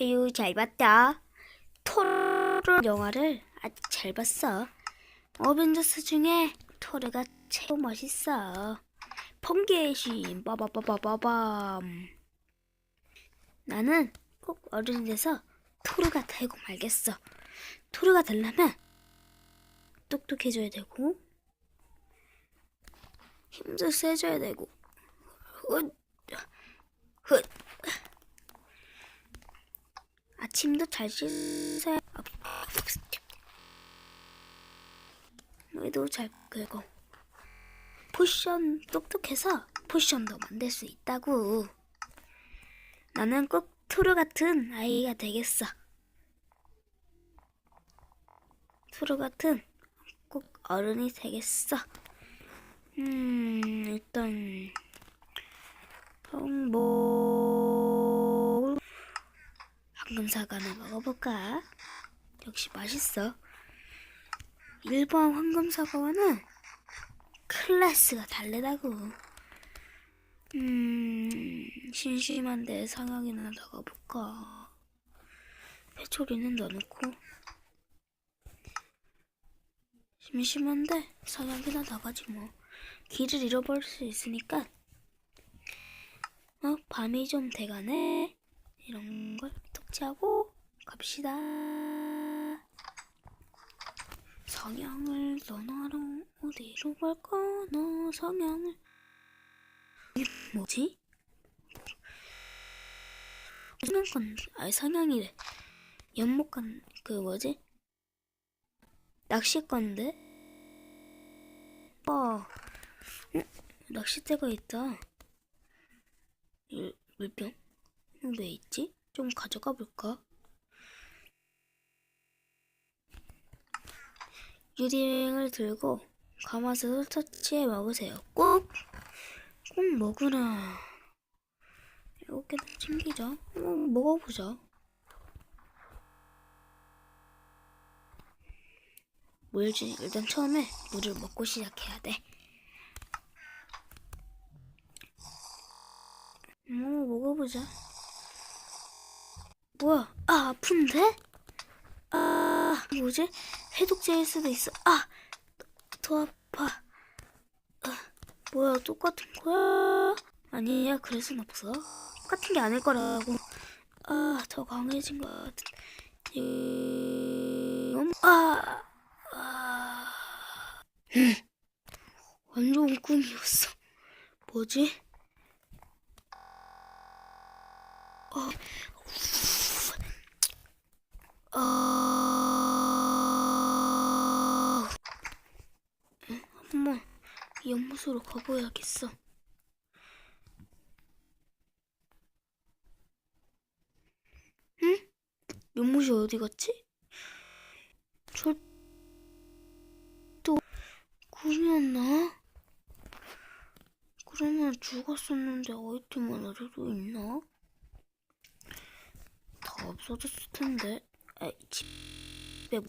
어유 잘 봤다. 토르 영화를 아주 잘 봤어. 어벤져스 중에 토르가 최고 멋있어. 펑계신 빠바바바바밤. 나는 꼭 어른이 돼서 토르가 되고 말겠어. 토르가 되려면 똑똑해져야 되고 힘도 세져야 되고 훗, 훗. 아침도 잘 씻어야 너희도 잘 긁고 포션 똑똑해서 포션도 만들 수 있다고. 나는 꼭 토르 같은 아이가 되겠어. 토르 같은 꼭 어른이 되겠어. 음 황금 사과나 먹어볼까? 역시 맛있어. 일반 황금 사과와는 클래스가 다르다고. 음, 심심한데 상황이나 나가볼까? 회초리는 넣어놓고. 심심한데 상황이나 나가지 뭐. 길을 잃어버릴 수 있으니까. 어, 밤이 좀 돼가네. 이런 걸 톡지하고 갑시다. 성향을 떠나러 어디로 갈까? 나 성향을 뭐지? 성향건 아니 성향이래. 연못간 그 뭐지? 낚시건데? 어, 어? 낚싯대가 있다. 물, 물병? 왜 있지? 좀 가져가 볼까? 유리링을 들고 가마솥을 터치해 먹으세요. 꼭! 꼭 먹으라. 이렇게 챙기자. 한번 먹어보자. 물지 일단 처음에 물을 먹고 시작해야 돼. 뭐 먹어보자. 뭐야? 아 아픈데? 아 뭐지? 해독제일 수도 있어. 아 더 아파. 아, 뭐야 똑같은 거야? 아니야 그럴 순 없어. 똑같은 게 아닐 거라고. 아 더 강해진 것 같은. 음, 아, 아, 음, 완전 꿈이었어. 뭐지? 어, 아, 응? 한번 연못으로 가봐야겠어. 응? 연못이 어디 갔지? 저, 또, 꿈이었나? 그러면 죽었었는데 아이템 하나도 있나? 다 없어졌을 텐데. 아이, 집에. 뭐-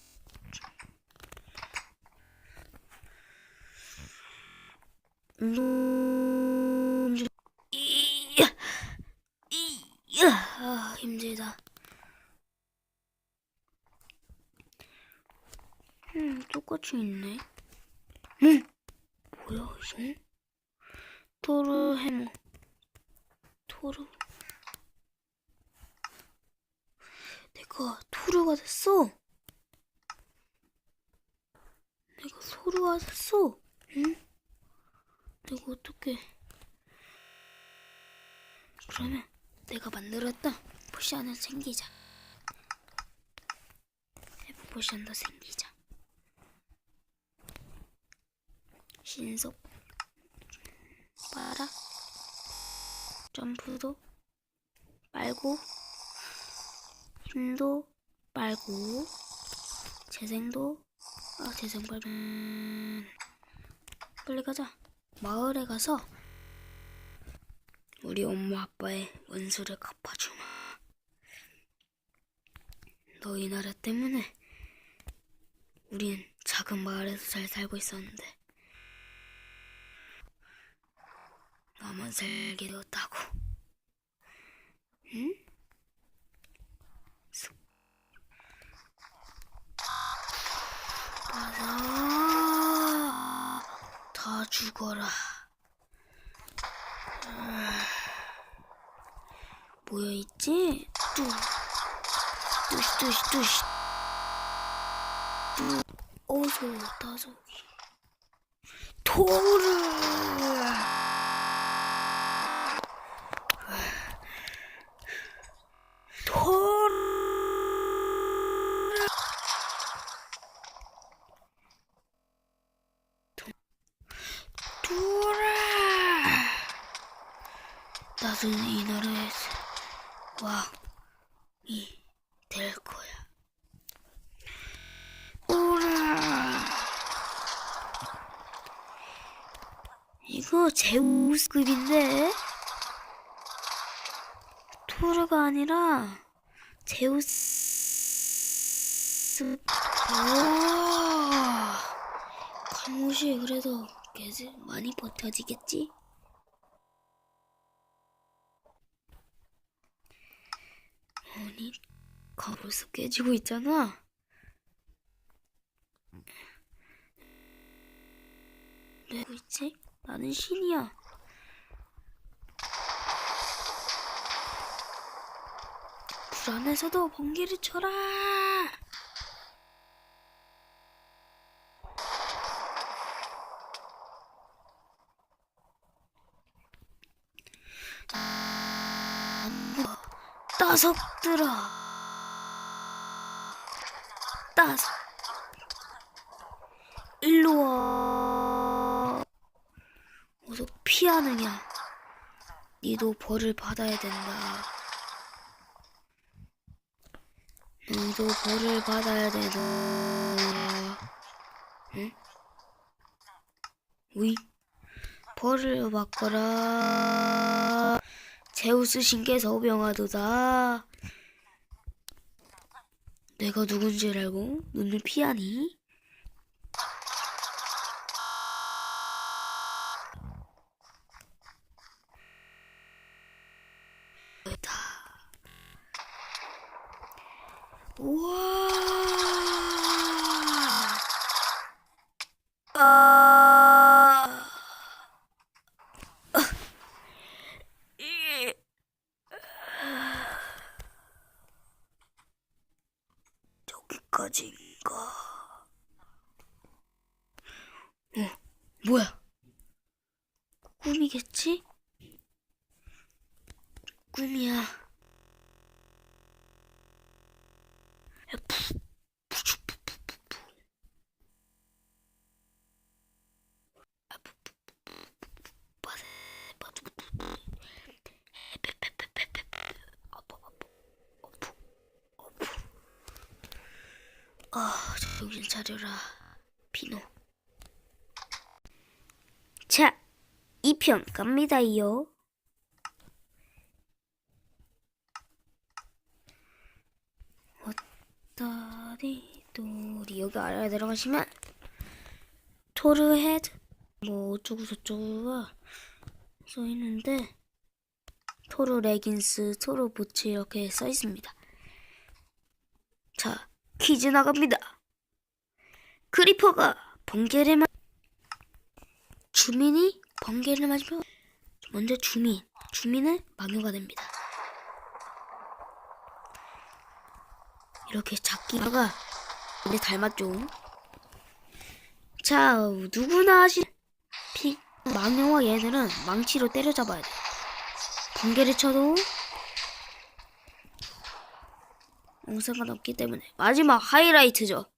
음, 이야, 이야, 아, 힘들다. 음, 똑같이 있네. 음, 뭐야, 이거? 토르 해머. 토르. 내가 토르가 됐어. 내가 소르가 됐어. 응? 내가 어떻게? 그러면 내가 만들었던 포션을 챙기자. 해부 포션도 챙기자. 신속 빨아 점프도 빨고 힘도 빨고 재생도 아 재생 빨면 빨리 가자. 마을에 가서 우리 엄마 아빠의 원수를 갚아주마. 너희 나라 때문에 우린 작은 마을에서 잘 살고 있었는데 나만 살게 되었다고. 응? 죽어라. 아, 뭐야 있지? 뚜. 뚜시, 뚜시, 뚜시. 뚜. 어우, 다섯 개. 토를. 토를. 나도 이 나라에서 왕이 될 거야. 오라! 이거 제우스급인데? 토르가 아니라 제우스. 와! 강옷이 그래도 계속 많이 버텨지겠지? 아니, 가로수 깨지고 있잖아. 왜 그러고 있지? 나는 신이야. 불 안에서도 번개를 쳐라. 들아. 따석. 일로 와. 어서 피하느냐. 니도 벌을 받아야 된다. 너도 벌을 받아야 되다. 응? 우이? 벌을 받거라. 제우스 신께서 병하도다. 내가 누군지 알고 눈을 피하니? 다. 우와. 아. 이. 저기까지인가? 어, 뭐야? 꿈이겠지? 꿈이야. 아. 아, 정신 차려라. 피노. 자, 2편 갑니다요. 다리 도리 여기 아래에 내려가시면 토르 헤드 뭐 어쩌고 저쩌고가 써 있는데 토르 레깅스, 토르 부츠 이렇게 써 있습니다. 자 퀴즈 나갑니다. 크리퍼가 번개를 맞 주민이 번개를 맞으면 먼저 주민 주민은 망효가 됩니다. 이렇게 작기가 근데 닮았죠. 자, 누구나 아시 피 망령과 얘들은 망치로 때려잡아야 돼. 번개를 쳐도 영상가 없기 때문에 마지막 하이라이트죠.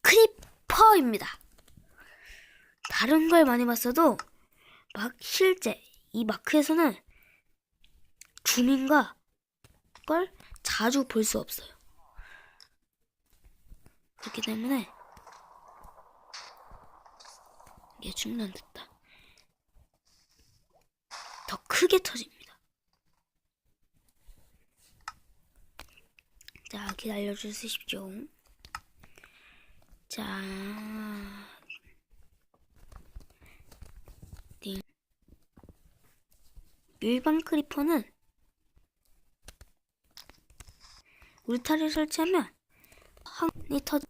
크리퍼입니다. 다른 걸 많이 봤어도 막 실제 이 마크에서는 주민과 걸 자주 볼 수 없어요. 그렇기 때문에 이게 중단됐다. 더 크게 터집니다. 자, 기다려 주십시오. 자, 일반 크리퍼는 울타리를 설치하면 한이 터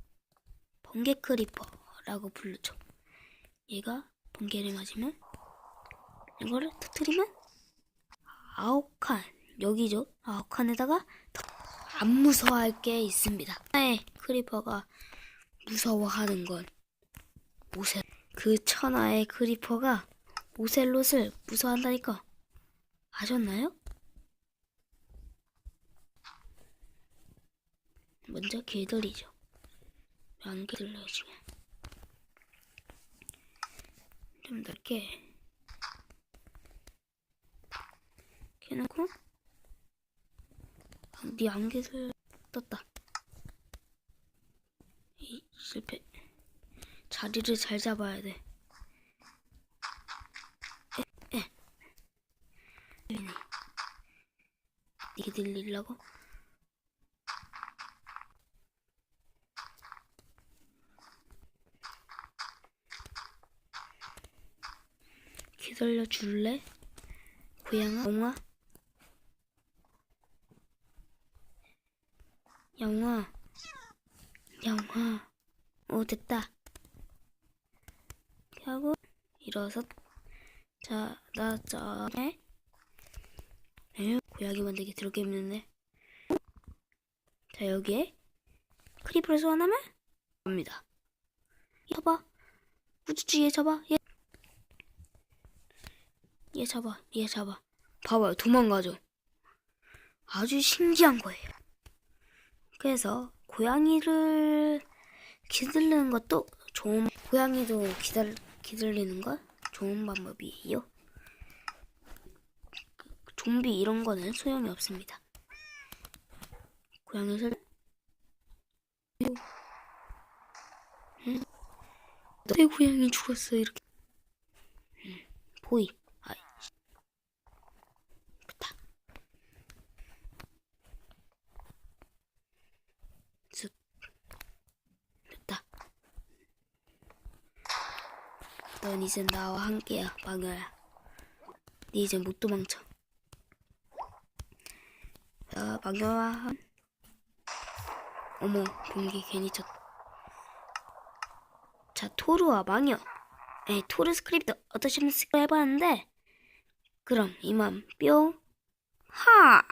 번개 크리퍼라고 부르죠. 얘가 번개를 맞으면 이거를 터트리면 아홉 칸 여기죠. 아칸에다가 안 무서워할 게 있습니다. 네, 크리퍼가 무서워하는 건 오셀. 그 천하의 크리퍼가 오셀롯을 무서워한다니까. 아셨나요? 먼저 길들이죠. 안 길들여요 지금. 좀 이렇게 해놓고 네 안개를 떴다. 이 실패. 자리를 잘 잡아야 돼. 에, 에. 들리네. 이게 들리려고? 기다려 줄래? 고양아, 영아, 영아, 영아. 오 됐다. 이렇게 하고 일어서 자, 나 전에 고양이 만들기 들어게 힘드네. 자 여기에 크리퍼를 소환하면 갑니다. 잡아, 우쭈쭈 얘 잡아, 얘. 얘 잡아, 얘 잡아. 봐봐요, 도망가죠. 아주 신기한 거예요. 그래서 고양이를 기들리는 것도 좋은 고양이도 기들 기들리는 거 좋은 방법이에요. 그 좀비 이런 거는 소용이 없습니다. 고양이를 응? 내 고양이 죽었어 이렇게? 응, 보이. 아이 됐다. 쓱 됐다. 넌 이제 나와 함께야 망여야 네 이제 못 도망쳐 자 망여와 함- 어머 공기 괜히 쳤다 자 토르와 망여. 에 토르 스크립트 어떠셨습니까 해봤는데. 그럼 이만 뿅. 하!